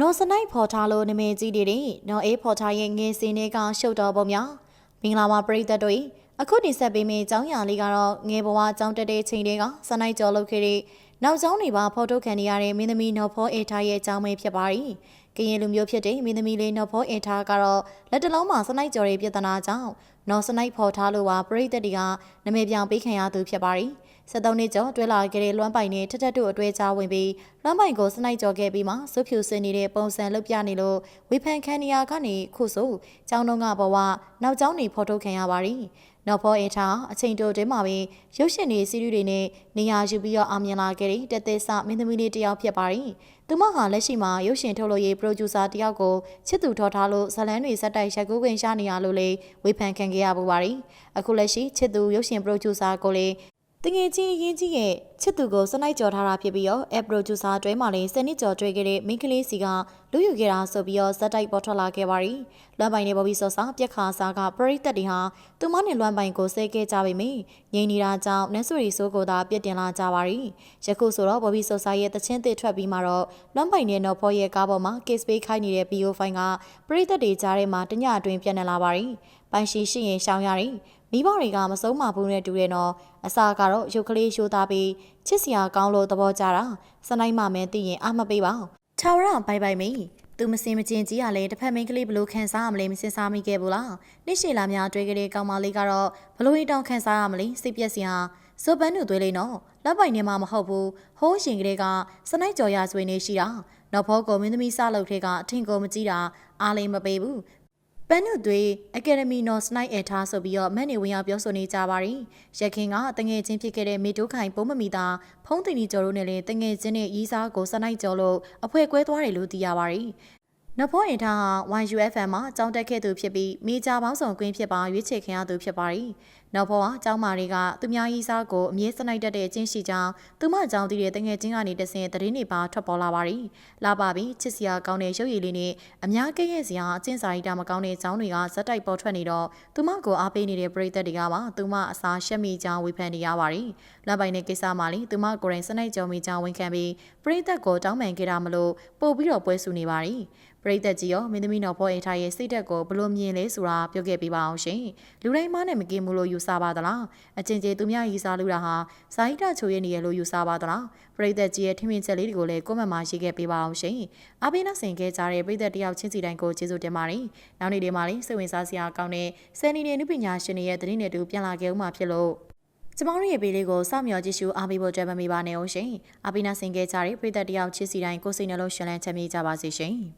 နော်စနိုက်ဖော်ထားလို့နာမည်ကြီးတဲ့နော်အေးဖော်ထားရဲ့ငယ်စင်းတွေကရှုပ်တော်ပုံများမင်္ဂလာပါပရိသတ်တို့အခုတင်ဆက်ပေးမယ့်အကြောင်းအရာလေးကတော့ငယ်ဘဝအကြောင်းတက်တဲ့ချိန်တွေကစနိုက်ကြော်လုပ်ခဲ့တဲ့ နောက်ကျောင်းတွေပါဖော်ထုတ်ခံရတဲ့မင်းသမီးနော်ဖောအေထားရဲ့အကြောင်းပဲဖြစ်ပါရီကရင်လူမျိုးဖြစ်တဲ့မင်းသမီးလေးနော်ဖောအေထားကတော့လက်တလုံးမှာစနိုက်ကြော်ရဲ့ပြဿနာကြောင့်နော်စနိုက်ဖော်ထားလို့ပါပရိသတ်တွေကနာမည်ပြောင်ပေးခံရသူဖြစ်ပါရီ73နှစ်ကျော်တွဲလာခဲ့တဲ့လွမ်းပိုင်နဲ့ထက်ထက်တို့အတွဲချဝင်ပြီးလွမ်းပိုင်ကိုစနိုက်ကြော်ခဲ့ပြီးမှစုဖြူစင်နေတဲ့ပုံစံလုပ်ပြနေလို့ဝေဖန်ခန်နီယာကနေခုဆိုကျောင်းတော်ကဘဝနောက်ကျောင်းနေဖော်ထုတ်ခံရပါရီ နောက်ဖောအေထားအချိန်တိုတွင်းမှာပဲရုပ်ရှင်တွေစီးရီးတွေနဲ့နေရာယူပြီးတော့အောင်မြင်လာခဲ့တဲ့တက်သက်ဆမင်းသမီးလေးတစ်ယောက်ဖြစ်ပါရီသူမဟာလက်ရှိမှာရုပ်ရှင်ထုတ်လို့ရေးပရိုဂျူဆာတစ်ယောက်ကိုချစ်သူထော်ထားလို့ဇလန်းတွေစက်တိုက်ရိုက်ကူးခွင့်ရနေရလို့လေဝေဖန်ခံခဲ့ရပူပါရီအခုလက်ရှိချစ်သူရုပ်ရှင်ပရိုဂျူဆာကိုလေ တငယ်ချင်းအရင်ကြီးရဲ့ချစ်သူကိုစနိုက်ကြော်ထားတာဖြစ်ပြီးတော့ app producer အတွဲမှာလည်းစနစ်ကြော်တွေ့ခဲ့တဲ့မိန်းကလေးစီကလူယူခဲ့တာဆိုပြီးတော့ဇက်တိုက်ပေါ်ထွက်လာခဲ့ပါရီလွမ်းပိုင်နဲ့ဘော်ဘီဆော့စာပြက်ခါစားကပရိသတ်တွေဟာသူမနဲ့လွမ်းပိုင်ကိုဆဲခဲ့ကြပေမယ့်ငြိမ်နေတာကြောင့်နတ်ဆူရီဆိုးကိုသာပြစ်တင်လာကြပါရီယခုဆိုတော့ဘော်ဘီဆော့စာရဲ့တချင်းတစ်ထွက်ပြီးမှတော့လွမ်းပိုင်နဲ့နော်ဖော်ရဲ့ကားပေါ်မှာ case ပေးခိုင်းနေတဲ့ BO ဖိုင်ကပရိသတ်တွေကြားထဲမှာတညအတွင်းပြန်နေလာပါရီပိုင်ရှိရှိရင်ရှောင်ရရီ မိဘတွေကမဆုံးမဘူးနဲ့တူတယ်နော်အစာကတော့ရုပ်ကလေးရှိုးသားပြီးချစ်စရာကောင်းလို့သဘောကျတာစနိုက်မှမဲသိရင်အမပေးပါထာဝရဘိုင်ဘိုင်မင်းသူမစင်မကျင်ကြီးကလည်းတစ်ဖက်မင်းကလေးဘလို့ခံစားရမလဲမစင်စားမိခဲ့ဘူးလားနှစ်ရှည်လာများတွေ့ကြတဲ့ကောင်မလေးကတော့ဘလို့တောင်ခံစားရမလဲစိတ်ပြက်စရာဇိုပန်းတို့သွေးလေးနော်လက်ပိုင်နေမှာမဟုတ်ဘူးဟိုးရှင်ကလေးကစနိုက်ကြော်ရဆွေနေရှိတာနောက်ဖောကိုမင်းသမီးစလုပ်ထဲကအထင်ကိုမကြည့်တာအားလေးမပေးဘူး ပန်းနုသွေးအကယ်ဒမီနော်စနိုက်အထားဆိုပြီးတော့မန်နေဝင်ရောက်ပြောဆိုနေကြပါရီရခင်ကတငယ်ချင်းဖြစ်ခဲ့တဲ့မေတိုးခိုင်ပုံမမီတာဖုံးတင်ကြီးကျော်တို့နဲ့လည်းတငယ်ချင်းနဲ့ရီးစားကိုစနိုက်ကျော်လို့အဖွဲကွဲသွားတယ်လို့သိရပါရီနဖောအင်ထားဟာ YUFM မှာကြောင်းတက်ခဲ့သူဖြစ်ပြီးမိကြပေါင်းဆောင်ကွင်းဖြစ်ပါရွေးချယ်ခင်ရသူဖြစ်ပါရီ နောက်ဖောကကျောင်းမာတွေကသူများကြီးစားကိုအမြဲစနိုက်တက်တဲ့အချင်းရှိကြောင်းသူမကြောင်းတည်တဲ့တငယ်ချင်းကနေတဆင်သတင်းတွေပါထွက်ပေါ်လာပါရီလာပါပြီချစ်စရာကောင်းတဲ့ရုပ်ရည်လေးနဲ့အများကဲ့ရဲ့စရာအချင်းစာရီတာမကောင်းတဲ့ကျောင်းတွေကဇက်တိုက်ပေါ်ထွက်နေတော့သူမကိုအားပေးနေတဲ့ပရိသတ်တွေကပါသူမအစာရှက်မိကြောင်းဝေဖန်နေရပါရီလပိုင်တဲ့ကိစ္စမှာလေသူမကိုယ်တိုင်စနိုက်ကြော်မိကြောင်းဝန်ခံပြီးပရိသတ်ကိုတောင်းပန်ခဲ့တာမလို့ပို့ပြီးတော့ပွဲဆူနေပါရီပရိသတ်ကြီးရောမင်းသမီးတော်ဖော်အေထားရဲ့စိတ်သက်ကိုဘလို့မြင်လဲဆိုတာပြောခဲ့ပေးပါအောင်ရှင်လူတိုင်းမနဲ့မကင်းဘူးလို့ယူဆပါသလားအချင်းချင်းသူများရီစားလူတာဟာဇာဟိတချိုရဲ့နေရလို့ယူဆပါသလားပရိသတ်ကြီးရဲ့ထင်မြင်ချက်လေးတွေကိုလည်းကိုမန့်မှာရေးခဲ့ပေးပါအောင်ရှင်အပိနာဆင်ခဲ့ကြတဲ့ပရိသတ်တယောက်ချင်းစီတိုင်းကိုကျေးဇူးတင်ပါတယ်နောက်နေ့ဒီမှာလေးစိတ်ဝင်စားစရာကောင်းတဲ့ဆယ်နီနေနုပညာရှင်တွေရဲ့သတင်းတွေတူပြန်လာခဲ့ဦးမှာဖြစ်လို့ကျမတို့ရဲ့ဘေးလေးကိုစောင့်မျှော်ကြည့်ရှုအားပေးဖို့ကြံမမိပါနဲ့အောင်ရှင်။အပိနာဆင်ခဲ့ကြတဲ့ပရိသတ်တယောက်ချစ်စီတိုင်းကိုစိတ်နှလုံးရှင်လန်းချမ်းမြေ့ကြပါစေရှင်။